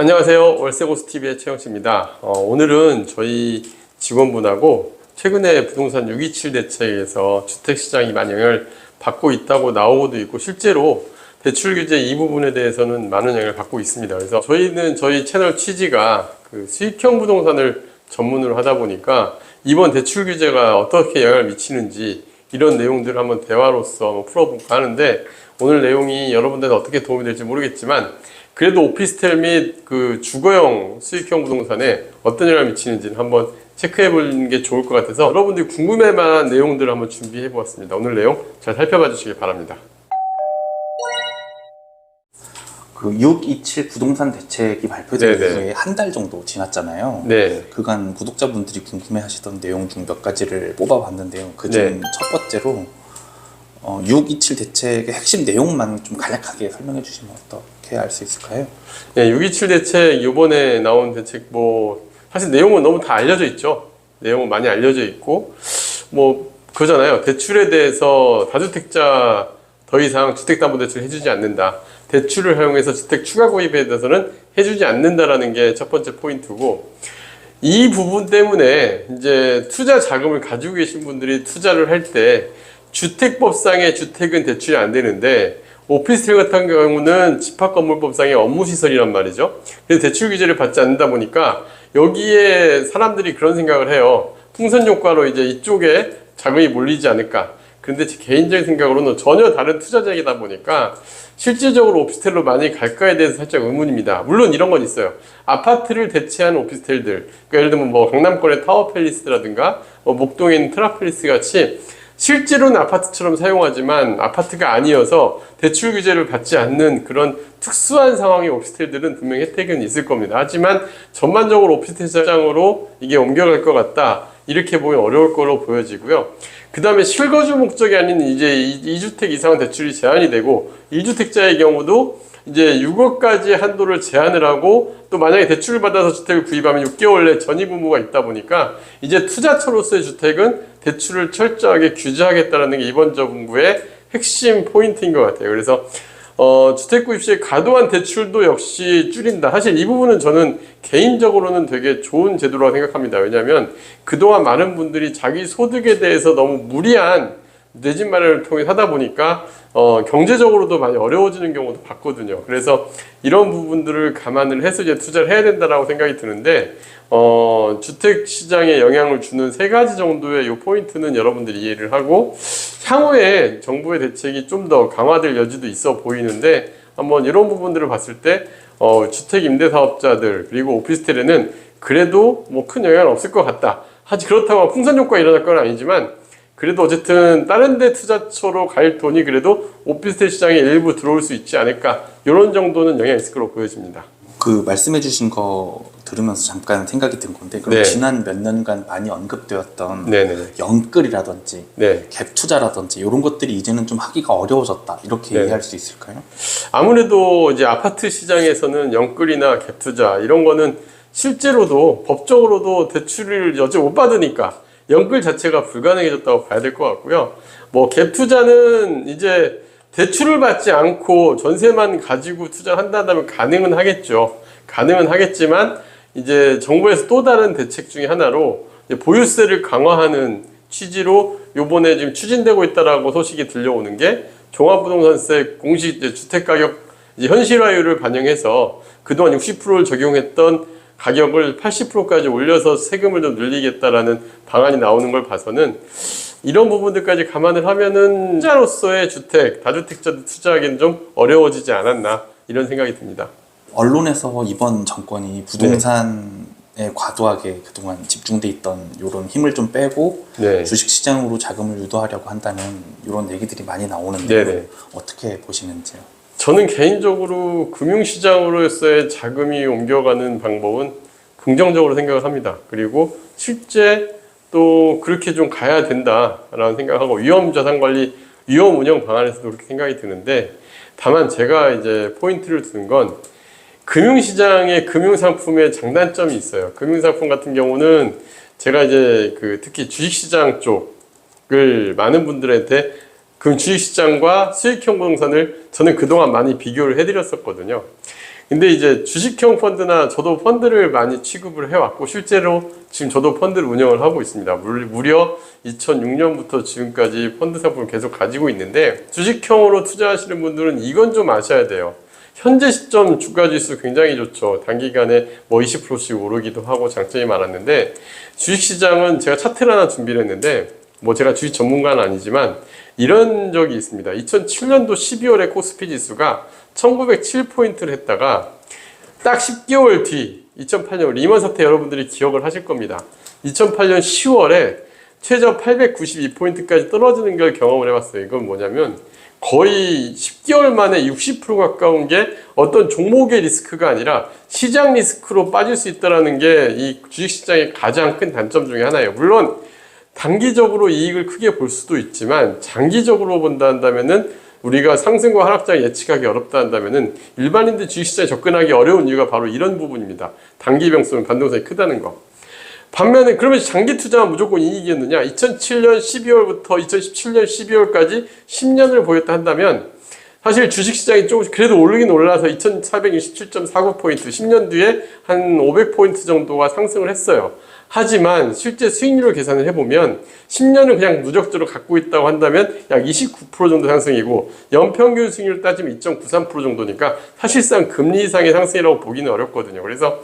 안녕하세요. 월세고스TV의 최영씨입니다. 어, 오늘은 저희 직원분하고 최근에 부동산 627 대책에서 주택시장이 영향을 받고 있다고 나오고도 있고 실제로 대출 규제 이 부분에 대해서는 많은 영향을 받고 있습니다. 그래서 저희는 저희 채널 취지가 그 수익형 부동산을 전문으로 하다 보니까 이번 대출 규제가 어떻게 영향을 미치는지 이런 내용들을 한번 대화로서 풀어볼까 하는데 오늘 내용이 여러분들한테 어떻게 도움이 될지 모르겠지만 그래도 오피스텔 및 그 주거형 수익형 부동산에 어떤 영향을 미치는지는 한번 체크해 보는 게 좋을 것 같아서 여러분들이 궁금해 만한 내용들을 한번 준비해 보았습니다. 오늘 내용 잘 살펴봐 주시기 바랍니다. 그 627 부동산 대책이 발표된 네네. 이후에 한 달 정도 지났잖아요. 네. 그간 구독자분들이 궁금해하시던 내용 중 몇 가지를 뽑아봤는데요. 그중 네. 첫 번째로 어, 627 대책의 핵심 내용만 좀 간략하게 설명해 주시면 어 떻게 알 수 있을까요? 네, 627 대책 이번에 나온 대책 뭐 사실 내용은 너무 다 알려져 있죠. 내용은 많이 알려져 있고 뭐 그거잖아요. 대출에 대해서 다주택자 더 이상 주택담보대출 해주지 않는다. 대출을 활용해서 주택 추가 구입에 대해서는 해주지 않는다라는 게 첫 번째 포인트고 이 부분 때문에 이제 투자 자금을 가지고 계신 분들이 투자를 할 때 주택법상의 주택은 대출이 안 되는데 오피스텔 같은 경우는 집합건물법상의 업무시설이란 말이죠. 그래서 대출 규제를 받지 않는다 보니까 여기에 사람들이 그런 생각을 해요. 풍선 효과로 이제 이쪽에 자금이 몰리지 않을까. 근데 제 개인적인 생각으로는 전혀 다른 투자작이다 보니까 실질적으로 오피스텔로 많이 갈까에 대해서 살짝 의문입니다. 물론 이런 건 있어요. 아파트를 대체한 오피스텔들. 그러니까 예를 들면 뭐 강남권의 타워팰리스라든가 뭐 목동에 있는 트라팰리스 같이 실제로는 아파트처럼 사용하지만 아파트가 아니어서 대출 규제를 받지 않는 그런 특수한 상황의 오피스텔들은 분명히 혜택은 있을 겁니다. 하지만 전반적으로 오피스텔 시장으로 이게 옮겨갈 것 같다. 이렇게 보면 어려울 거로 보여지고요. 그 다음에 실거주 목적이 아닌 이제 2주택 이상은 대출이 제한이 되고 2주택자의 경우도 이제 6억까지 한도를 제한을 하고 또 만약에 대출을 받아서 주택을 구입하면 6개월 내 전입 의무가 있다 보니까 이제 투자처로서의 주택은 대출을 철저하게 규제하겠다는 게 이번 정부의 핵심 포인트인 것 같아요. 그래서 어, 주택 구입 시에 과도한 대출도 역시 줄인다. 사실 이 부분은 저는 개인적으로는 되게 좋은 제도라고 생각합니다. 왜냐하면 그동안 많은 분들이 자기 소득에 대해서 너무 무리한 내 집 마련을 통해 하다 보니까 어, 경제적으로도 많이 어려워지는 경우도 봤거든요. 그래서 이런 부분들을 감안을 해서 이제 투자를 해야 된다라고 생각이 드는데 어, 주택 시장에 영향을 주는 세 가지 정도의 요 포인트는 여러분들이 이해를 하고 향후에 정부의 대책이 좀 더 강화될 여지도 있어 보이는데 한번 이런 부분들을 봤을 때 어, 주택 임대 사업자들 그리고 오피스텔에는 그래도 뭐 큰 영향은 없을 것 같다. 하지 그렇다고 풍선 효과 일어날 건 아니지만 그래도 어쨌든 다른 데 투자처로 갈 돈이 그래도 오피스텔 시장에 일부 들어올 수 있지 않을까 이런 정도는 영향이 있을 거로 보여집니다. 그 말씀해 주신 거 들으면서 잠깐 생각이 든 건데 그럼 네. 지난 몇 년간 많이 언급되었던 네네. 영끌이라든지 네. 갭 투자라든지 이런 것들이 이제는 좀 하기가 어려워졌다 이렇게 네. 이해할 수 있을까요? 아무래도 이제 아파트 시장에서는 영끌이나 갭 투자 이런 거는 실제로도 법적으로도 대출을 여지 못 받으니까 영끌 자체가 불가능해졌다고 봐야 될 것 같고요. 뭐 갭 투자는 이제 대출을 받지 않고 전세만 가지고 투자한다면 가능은 하겠죠. 가능은 하겠지만 이제 정부에서 또 다른 대책 중에 하나로 보유세를 강화하는 취지로 요번에 지금 추진되고 있다라고 소식이 들려오는 게 종합부동산세 공시 주택가격 현실화율을 반영해서 그동안 60%를 적용했던 가격을 80%까지 올려서 세금을 좀 늘리겠다라는 방안이 나오는 걸 봐서는 이런 부분들까지 감안을 하면은 투자로서의 주택, 다주택자들 투자하기는 좀 어려워지지 않았나 이런 생각이 듭니다. 언론에서 이번 정권이 부동산에 과도하게 그동안 집중돼 있던 이런 힘을 좀 빼고 네. 주식시장으로 자금을 유도하려고 한다는 이런 얘기들이 많이 나오는데 네네. 어떻게 보시는지요? 저는 개인적으로 금융시장으로서의 자금이 옮겨가는 방법은 긍정적으로 생각을 합니다. 그리고 실제 또 그렇게 좀 가야 된다라는 생각하고 위험 자산 관리, 위험 운영 방안에서도 그렇게 생각이 드는데 다만 제가 이제 포인트를 두는 건 금융시장의 금융상품의 장단점이 있어요. 금융상품 같은 경우는 제가 이제 그 특히 주식시장 쪽을 많은 분들한테 그 주식시장과 수익형 부동산을 저는 그동안 많이 비교를 해드렸었거든요. 근데 이제 주식형 펀드나 저도 펀드를 많이 취급을 해왔고 실제로 지금 저도 펀드를 운영을 하고 있습니다. 물- 무려 2006년부터 지금까지 펀드 상품을 계속 가지고 있는데 주식형으로 투자하시는 분들은 이건 좀 아셔야 돼요. 현재 시점 주가 지수 굉장히 좋죠. 단기간에 뭐 20%씩 오르기도 하고 장점이 많았는데 주식시장은 제가 차트를 하나 준비를 했는데 뭐 제가 주식 전문가는 아니지만 이런 적이 있습니다. 2007년도 12월에 코스피 지수가 1907포인트를 했다가 딱 10개월 뒤 2008년 리먼 사태 여러분들이 기억을 하실 겁니다. 2008년 10월에 최저 892포인트까지 떨어지는 걸 경험을 해봤어요. 이건 뭐냐면 거의 10개월 만에 60% 가까운 게 어떤 종목의 리스크가 아니라 시장 리스크로 빠질 수 있다는 게 이 주식시장의 가장 큰 단점 중에 하나예요. 물론 단기적으로 이익을 크게 볼 수도 있지만 장기적으로 본다 한다면은 우리가 상승과 하락장 예측하기 어렵다 한다면은 일반인들 주식시장에 접근하기 어려운 이유가 바로 이런 부분입니다. 단기 변수는 변동성이 크다는 거. 반면에 그러면 장기 투자만 무조건 이익이었느냐? 2007년 12월부터 2017년 12월까지 10년을 보였다 한다면 사실 주식시장이 조금씩 그래도 오르긴 올라서 2467.49포인트 10년 뒤에 한 500포인트 정도가 상승을 했어요. 하지만 실제 수익률을 계산을 해보면 10년을 그냥 누적적으로 갖고 있다고 한다면 약 29% 정도 상승이고 연평균 수익률 따지면 2.93% 정도니까 사실상 금리 이상의 상승이라고 보기는 어렵거든요. 그래서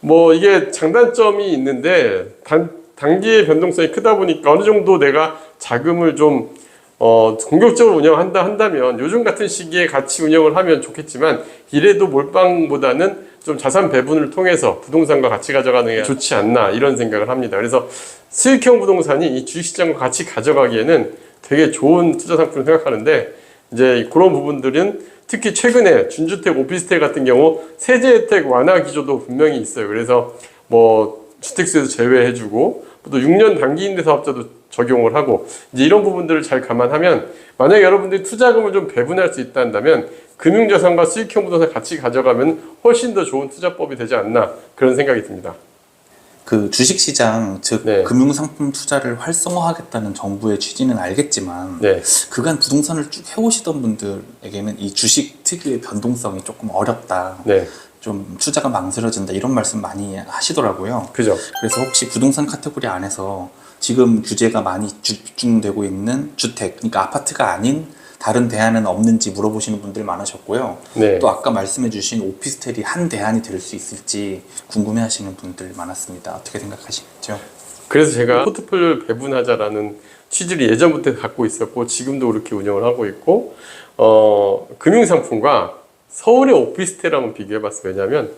뭐 이게 장단점이 있는데 단, 단기의 변동성이 크다 보니까 어느 정도 내가 자금을 좀 어, 공격적으로 운영한다 한다면 요즘 같은 시기에 같이 운영을 하면 좋겠지만 이래도 몰빵보다는 좀 자산 배분을 통해서 부동산과 같이 가져가는 게 좋지 않나 이런 생각을 합니다. 그래서 수익형 부동산이 이 주식시장과 같이 가져가기에는 되게 좋은 투자 상품을 생각하는데 이제 그런 부분들은 특히 최근에 준주택 오피스텔 같은 경우 세제 혜택 완화 기조도 분명히 있어요. 그래서 뭐 주택수에서 제외해주고 또 6년 단기 임대 사업자도 적용을 하고 이제 이런 부분들을 잘 감안하면 만약에 여러분들이 투자금을 좀 배분할 수 있다 한다면 금융자산과 수익형 부동산 같이 가져가면 훨씬 더 좋은 투자법이 되지 않나 그런 생각이 듭니다. 그 주식시장 즉 네. 금융상품 투자를 활성화하겠다는 정부의 취지는 알겠지만 네, 그간 부동산을 쭉 해오시던 분들에게는 이 주식 특유의 변동성이 조금 어렵다. 네, 좀 투자가 망설여진다 이런 말씀 많이 하시더라고요. 그죠. 그래서 혹시 부동산 카테고리 안에서 지금 규제가 많이 집중되고 있는 주택, 그러니까 아파트가 아닌 다른 대안은 없는지 물어보시는 분들 많으셨고요. 네. 또 아까 말씀해주신 오피스텔이 한 대안이 될 수 있을지 궁금해하시는 분들 많았습니다. 어떻게 생각하시죠? 그래서 제가 포트폴리오를 배분하자라는 취지를 예전부터 갖고 있었고 지금도 그렇게 운영을 하고 있고 어, 금융상품과 서울의 오피스텔 한번 비교해 봤어요. 왜냐하면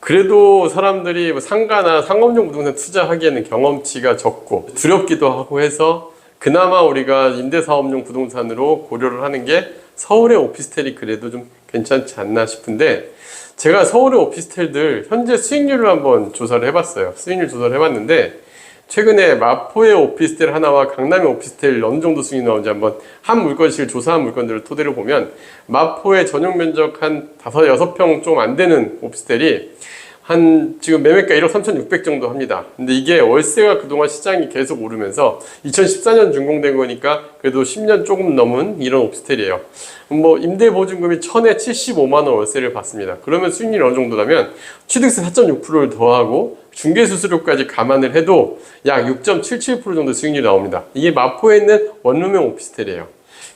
그래도 사람들이 뭐 상가나 상업용 부동산 투자하기에는 경험치가 적고 두렵기도 하고 해서 그나마 우리가 임대사업용 부동산으로 고려를 하는 게 서울의 오피스텔이 그래도 좀 괜찮지 않나 싶은데 제가 서울의 오피스텔들 현재 수익률을 한번 조사를 해봤어요. 수익률 조사를 해봤는데 최근에 마포의 오피스텔 하나와 강남의 오피스텔 어느 정도 수익이 나오는지 한번 한 물건씩 조사한 물건들을 토대로 보면 마포의 전용 면적 한 다섯 여섯 평좀 안 되는 오피스텔이 한 지금 매매가 1억 3,600 정도 합니다. 근데 이게 월세가 그동안 시장이 계속 오르면서 2014년 준공된 거니까 그래도 10년 조금 넘은 이런 오피스텔이에요. 뭐 임대 보증금이 1,000에 75만 원 월세를 받습니다. 그러면 수익률이 어느 정도냐면 취득세 4.6%를 더하고 중개 수수료까지 감안을 해도 약 6.77% 정도 수익률이 나옵니다. 이게 마포에 있는 원룸형 오피스텔이에요.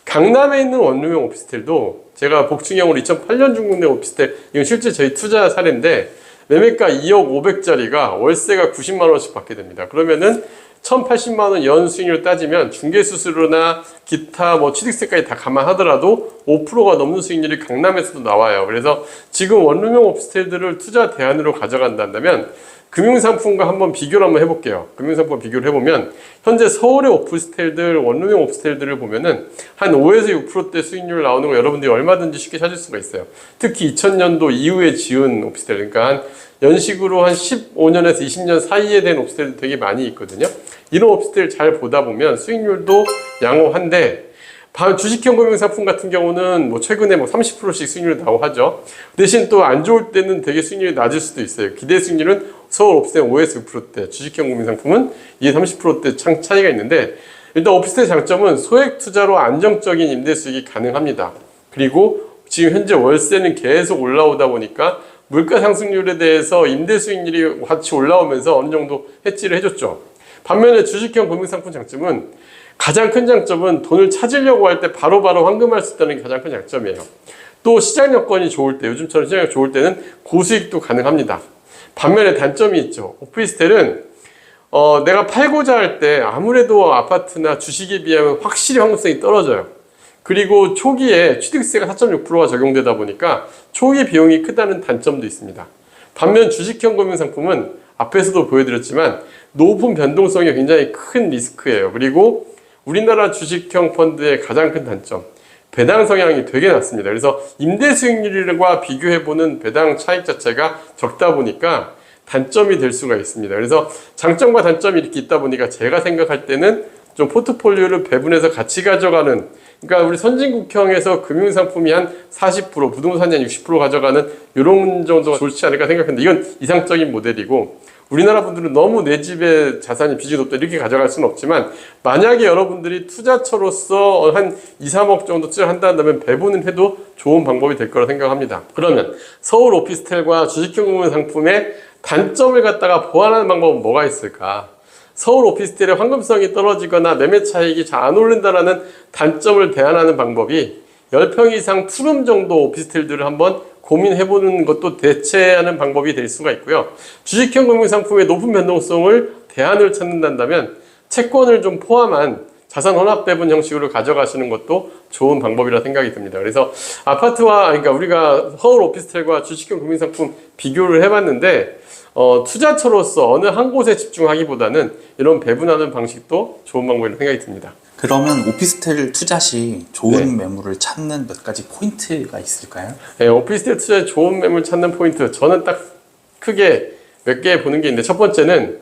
강남에 있는 원룸형 오피스텔도 제가 복층형으로 2008년 준공된 오피스텔 이건 실제 저희 투자 사례인데 매매가 2억 500짜리가 월세가 90만 원씩 받게 됩니다. 그러면은 1,080만 원 연 수익률 따지면 중개 수수료나 기타 뭐 취득세까지 다 감안하더라도 5%가 넘는 수익률이 강남에서도 나와요. 그래서 지금 원룸형 오피스텔들을 투자 대안으로 가져간다면 금융상품과 한번 비교를 한번 해볼게요. 금융상품 비교를 해보면 현재 서울의 오피스텔들 원룸형 오피스텔들을 보면은 한 5에서 6%대 수익률 나오는 거 여러분들이 얼마든지 쉽게 찾을 수가 있어요. 특히 2000년도 이후에 지은 오피스텔 그러니까 한 연식으로 한 15년에서 20년 사이에 된 오피스텔도 되게 많이 있거든요. 이런 오피스텔 잘 보다 보면 수익률도 양호한데 반 주식형 금융상품 같은 경우는 뭐 최근에 뭐 30%씩 수익률이 나고 하죠. 대신 또 안 좋을 때는 되게 수익률이 낮을 수도 있어요. 기대 수익률은 서울 오피스텔 5에서 6%대, 주식형 금융상품은 이게 30%대 창 차이가 있는데 일단 오피스텔 장점은 소액 투자로 안정적인 임대 수익이 가능합니다. 그리고 지금 현재 월세는 계속 올라오다 보니까 물가 상승률에 대해서 임대 수익률이 같이 올라오면서 어느 정도 해지를 해줬죠. 반면에 주식형 금융상품 장점은 가장 큰 장점은 돈을 찾으려고 할 때 바로바로 환금할 수 있다는 게 가장 큰 장점이에요. 또 시장 여건이 좋을 때, 요즘처럼 시장이 좋을 때는 고수익도 가능합니다. 반면에 단점이 있죠. 오피스텔은 어, 내가 팔고자 할 때 아무래도 아파트나 주식에 비하면 확실히 환급성이 떨어져요. 그리고 초기에 취득세가 4.6%가 적용되다 보니까 초기 비용이 크다는 단점도 있습니다. 반면 주식형 금융상품은 앞에서도 보여드렸지만 높은 변동성이 굉장히 큰 리스크예요. 그리고 우리나라 주식형 펀드의 가장 큰 단점, 배당 성향이 되게 낮습니다. 그래서 임대 수익률과 비교해보는 배당 차익 자체가 적다 보니까 단점이 될 수가 있습니다. 그래서 장점과 단점이 이렇게 있다 보니까 제가 생각할 때는 좀 포트폴리오를 배분해서 같이 가져가는 그러니까 우리 선진국형에서 금융상품이 한 40% 부동산이 한 60% 가져가는 이런 정도가 좋지 않을까 생각했는데 이건 이상적인 모델이고 우리나라 분들은 너무 내 집에 자산이 빚이 높다 이렇게 가져갈 수는 없지만 만약에 여러분들이 투자처로서 한 2, 3억 정도 투자한다면 배분은 해도 좋은 방법이 될 거라 생각합니다. 그러면 서울 오피스텔과 주식형 금융 상품의 단점을 갖다가 보완하는 방법은 뭐가 있을까? 서울 오피스텔의 황금성이 떨어지거나 매매 차익이 잘 안 오른다라는 단점을 대안하는 방법이 10평 이상 푸름 정도 오피스텔들을 한번 고민해보는 것도 대체하는 방법이 될 수가 있고요. 주식형 금융상품의 높은 변동성을 대안을 찾는다면 채권을 좀 포함한 자산 혼합 배분 형식으로 가져가시는 것도 좋은 방법이라 생각이 듭니다. 그래서 아파트와 그러니까 우리가 서울 오피스텔과 주식형 금융상품 비교를 해봤는데 어, 투자처로서 어느 한 곳에 집중하기보다는 이런 배분하는 방식도 좋은 방법이라고 생각이 듭니다. 그러면 오피스텔 투자 시 좋은 네. 매물을 찾는 몇 가지 포인트가 있을까요? 네, 오피스텔 투자에 좋은 매물 찾는 포인트 저는 딱 크게 몇 개 보는 게 있는데 첫 번째는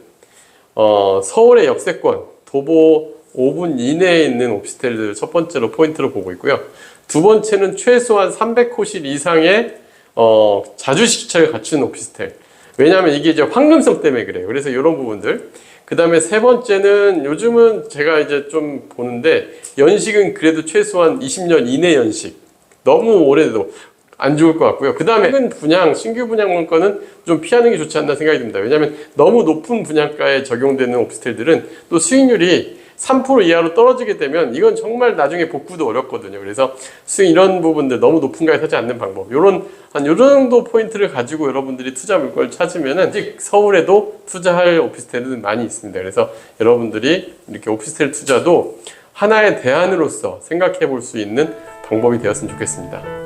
어, 서울의 역세권 도보 5분 이내에 있는 오피스텔들 첫 번째로 포인트로 보고 있고요. 두 번째는 최소한 300호실 이상의 어, 자주식 주차를 갖춘 오피스텔. 왜냐하면 이게 이제 황금성 때문에 그래요. 그래서 이런 부분들. 그 다음에 세 번째는 요즘은 제가 이제 좀 보는데 연식은 그래도 최소한 20년 이내 연식. 너무 오래돼도 안 좋을 것 같고요. 그 다음에 큰 분양, 신규 분양 물건은 좀 피하는 게 좋지 않나 생각이 듭니다. 왜냐하면 너무 높은 분양가에 적용되는 오피스텔들은 또 수익률이 3% 이하로 떨어지게 되면 이건 정말 나중에 복구도 어렵거든요. 그래서 수익 이런 부분들 너무 높은 가에 사지 않는 방법. 요런 한 요 정도 포인트를 가지고 여러분들이 투자 물건을 찾으면은 아직 서울에도 투자할 오피스텔은 많이 있습니다. 그래서 여러분들이 이렇게 오피스텔 투자도 하나의 대안으로서 생각해 볼 수 있는 방법이 되었으면 좋겠습니다.